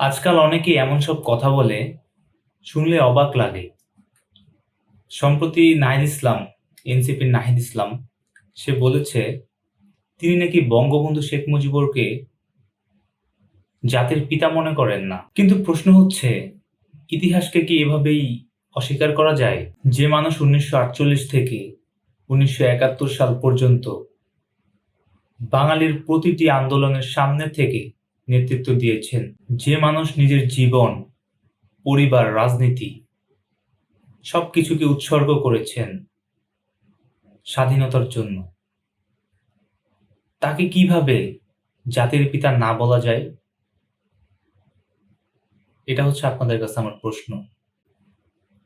আজকাল অনেকেই এমন সব কথা বলে, শুনলে অবাক লাগে। সম্প্রতি নাহিদ ইসলাম, এনসিপির নাহিদ ইসলাম, সে বলেছে, তিনি নাকি বঙ্গবন্ধু শেখ মুজিবুরকে জাতির পিতা মনে করেন না। কিন্তু প্রশ্ন হচ্ছে, ইতিহাসকে কি এভাবেই অস্বীকার করা যায়? যে মানুষ উনিশশো আটচল্লিশ থেকে উনিশশো একাত্তর সাল পর্যন্ত বাঙালির প্রতিটি আন্দোলনের সামনে থেকে নেতৃত্ব দিয়েছেন। যে মানুষ নিজের জীবন, পরিবার, রাজনীতি সবকিছুকে উৎসর্গ করেছেন স্বাধীনতার জন্য। তাকে কীভাবে জাতির পিতা না বলা যায়? এটা হচ্ছে আপনাদের কাছে আমার প্রশ্ন।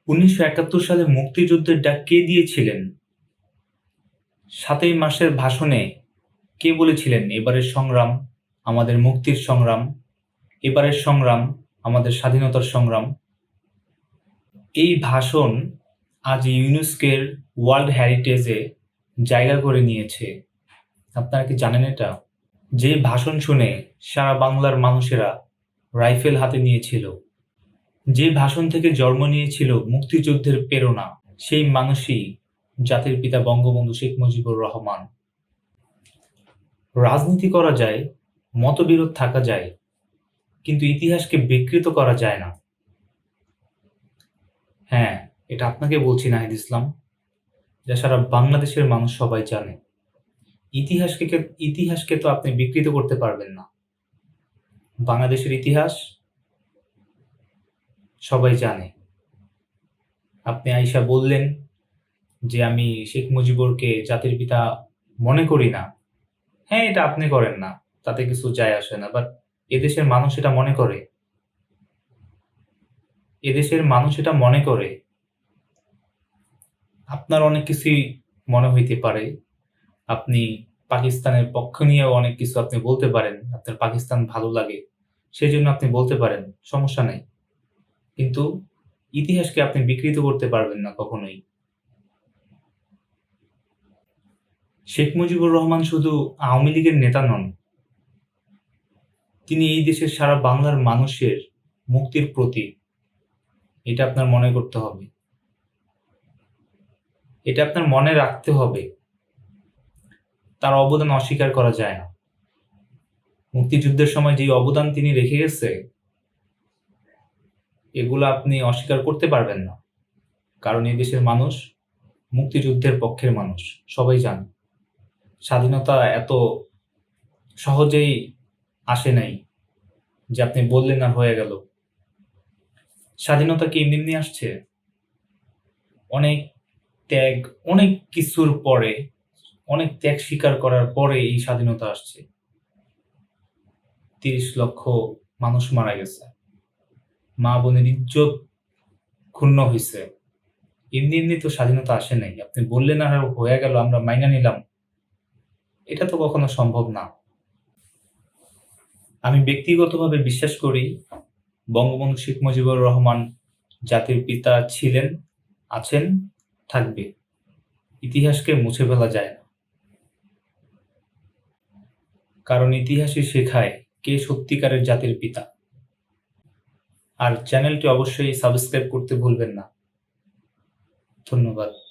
উনিশশো একাত্তর সালে মুক্তিযুদ্ধের ডাক কে দিয়েছিলেন? সাতই মাসের ভাষণে কে বলেছিলেন? এবারের সংগ্রাম। আমাদের মুক্তির সংগ্রাম, এবারের সংগ্রাম, আমাদের স্বাধীনতার সংগ্রাম। এই ভাষণ আজ ইউনেস্কের ওয়ার্ল্ড হেরিটেজে জায়গা করে নিয়েছে। আপনারা কি জানেন এটা? যে ভাষণ শুনে সারা বাংলার মানুষেরা রাইফেল হাতে নিয়েছিল। যে ভাষণ থেকে জন্ম নিয়েছিল মুক্তিযুদ্ধের প্রেরণা, সেই মানুষই জাতির পিতা বঙ্গবন্ধু শেখ মুজিবুর রহমান। রাজনীতি করা যায় মতবিরোধ থাকা যায়, কিন্তু ইতিহাসকে বিকৃত করা যায় না। হ্যাঁ এটা আপনাকে বলছি, নাহিদ ইসলাম, যা সারা বাংলাদেশের মানুষ সবাই জানে। ইতিহাসকে ইতিহাসকে তো আপনি বিকৃত করতে পারবেন না। বাংলাদেশের ইতিহাস সবাই জানে। আপনি আইসা বললেন যে আমি শেখ মুজিবুরকে জাতির পিতা মনে করি না। হ্যাঁ এটা আপনি করেন না। তাতে কিছু যায় আসে না। বাট এদেশের মানুষ এটা মনে করে। এদেশের মানুষ এটা মনে করে। আপনার অনেক কিছুই মনে হইতে পারে। আপনি পাকিস্তানের পক্ষ নিয়েও অনেক কিছু আপনি বলতে পারেন। আপনার পাকিস্তান ভালো লাগে সেই জন্য আপনি বলতে পারেন, সমস্যা নেই। কিন্তু ইতিহাসকে আপনি বিকৃত করতে পারবেন না কখনোই। শেখ মুজিবুর রহমান শুধু আওয়ামী লীগের নেতা নন তিনি এই দেশের সারা বাংলার মানুষের মুক্তির প্রতীক। এটা আপনার মনে করতে হবে। এটা আপনার মনে রাখতে হবে। তার অবদান অস্বীকার করা যায় না। মুক্তিযুদ্ধের সময় যে অবদান তিনি রেখে গেছে, এগুলো আপনি অস্বীকার করতে পারবেন না। কারণ এই দেশের মানুষ মুক্তিযুদ্ধের পক্ষের মানুষ, সবাই জানে। স্বাধীনতা এত সহজেই আসে নাই, যে আপনি বললেন আর হয়ে গেল। স্বাধীনতা কি এমনি এমনি আসছে? অনেক ত্যাগ, অনেক কিছুর পরে, অনেক ত্যাগ স্বীকার করার পরে এই স্বাধীনতা আসছে। তিরিশ লক্ষ মানুষ মারা গেছে। মা বোনের ইজ্জত ক্ষুণ্ণ হয়েছে এমনি এমনি তো স্বাধীনতা আসে নাই। আপনি বললেন আর হয়ে গেল, আমরা মাইনা নিলাম। এটা তো কখনো সম্ভব না। আমি ব্যক্তিগতভাবে বিশ্বাস করি বঙ্গবন্ধু শেখ মুজিবুর রহমান জাতির পিতা ছিলেন, আছেন, থাকবে। ইতিহাসকে মুছে ফেলা যায় না। কারণ ইতিহাসই শেখায় কে সত্যিকারের জাতির পিতা। আর চ্যানেলটি অবশ্যই সাবস্ক্রাইব করতে ভুলবেন না। ধন্যবাদ।